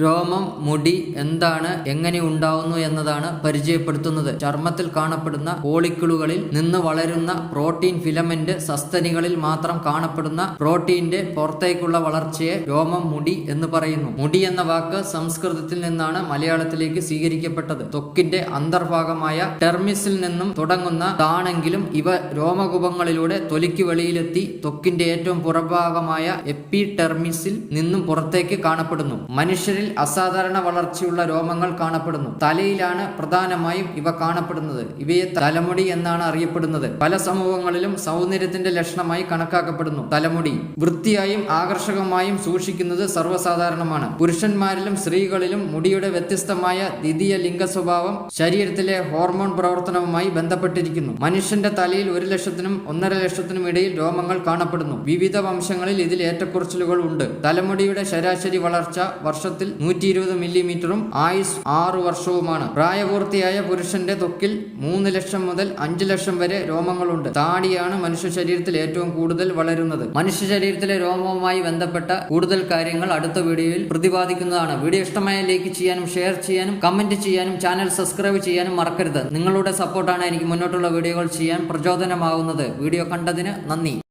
രോമം മുടി എന്താണ് എങ്ങനെ ഉണ്ടാവുന്നു എന്നതാണ് പരിചയപ്പെടുത്തുന്നത്. ചർമ്മത്തിൽ കാണപ്പെടുന്ന പോളിക്കിളുകളിൽ നിന്ന് വളരുന്ന പ്രോട്ടീൻ ഫിലമെന്റ് സസ്തനികളിൽ മാത്രം കാണപ്പെടുന്ന പ്രോട്ടീന്റെ പുറത്തേക്കുള്ള വളർച്ചയെ രോമം മുടി എന്ന് പറയുന്നു. മുടി എന്ന വാക്ക് സംസ്കൃതത്തിൽ നിന്നാണ് മലയാളത്തിലേക്ക് സ്വീകരിക്കപ്പെട്ടത്. തൊക്കിന്റെ അന്തർഭാഗമായ ടെർമിസിൽ നിന്നും തുടങ്ങുന്ന താണെങ്കിലും ഇവ രോമകുപങ്ങളിലൂടെ തൊലിക്ക് വെളിയിലെത്തി തൊക്കിന്റെ ഏറ്റവും പുറഭാഗമായ എപ്പിടെർമിസിൽ നിന്നും പുറത്തേക്ക് കാണപ്പെടുന്നു. മനുഷ്യരിൽ അസാധാരണ വളർച്ചയുള്ള രോമങ്ങൾ കാണപ്പെടുന്നു. തലയിലാണ് പ്രധാനമായും ഇവ കാണപ്പെടുന്നത്. ഇവയെ തലമുടി എന്നാണ് അറിയപ്പെടുന്നത്. പല സമൂഹങ്ങളിലും സൗന്ദര്യത്തിന്റെ ലക്ഷണമായി കണക്കാക്കപ്പെടുന്നു. തലമുടി വൃത്തിയായും ആകർഷകമായും സൂക്ഷിക്കുന്നത് സർവസാധാരണമാണ്. പുരുഷന്മാരിലും സ്ത്രീകളിലും മുടിയുടെ വ്യത്യസ്തമായ ദ്വിതീയ ലിംഗ സ്വഭാവം ശരീരത്തിലെ ഹോർമോൺ പ്രവർത്തനവുമായി ബന്ധപ്പെട്ടിരിക്കുന്നു. മനുഷ്യന്റെ തലയിൽ ഒരു ലക്ഷത്തിനും ഒന്നര ലക്ഷത്തിനും ഇടയിൽ രോമങ്ങൾ കാണപ്പെടുന്നു. വിവിധ വംശങ്ങളിൽ ഇതിൽ ഏറ്റക്കുറച്ചിലുകൾ ഉണ്ട്. തലമുടിയുടെ ശരാശരി വളർച്ച വർഷത്തിൽ നൂറ്റി ഇരുപത് മില്ലിമീറ്ററും ആയുസ് ആറു വർഷവുമാണ്. പ്രായപൂർത്തിയായ പുരുഷന്റെ തൊക്കിൽ മൂന്ന് ലക്ഷം മുതൽ അഞ്ചു ലക്ഷം വരെ രോമങ്ങളുണ്ട്. താടിയാണ് മനുഷ്യ ശരീരത്തിൽ ഏറ്റവും കൂടുതൽ വളരുന്നത്. മനുഷ്യ ശരീരത്തിലെ രോമവുമായി ബന്ധപ്പെട്ട കൂടുതൽ കാര്യങ്ങൾ അടുത്ത വീഡിയോയിൽ പ്രതിപാദിക്കുന്നതാണ്. വീഡിയോ ഇഷ്ടമായ ലൈക്ക് ചെയ്യാനും ഷെയർ ചെയ്യാനും കമന്റ് ചെയ്യാനും ചാനൽ സബ്സ്ക്രൈബ് ചെയ്യാനും മറക്കരുത്. നിങ്ങളുടെ സപ്പോർട്ടാണ് എനിക്ക് മുന്നോട്ടുള്ള വീഡിയോകൾ ചെയ്യാൻ പ്രചോദനമാകുന്നത് വീഡിയോ കണ്ടതിന് നന്ദി.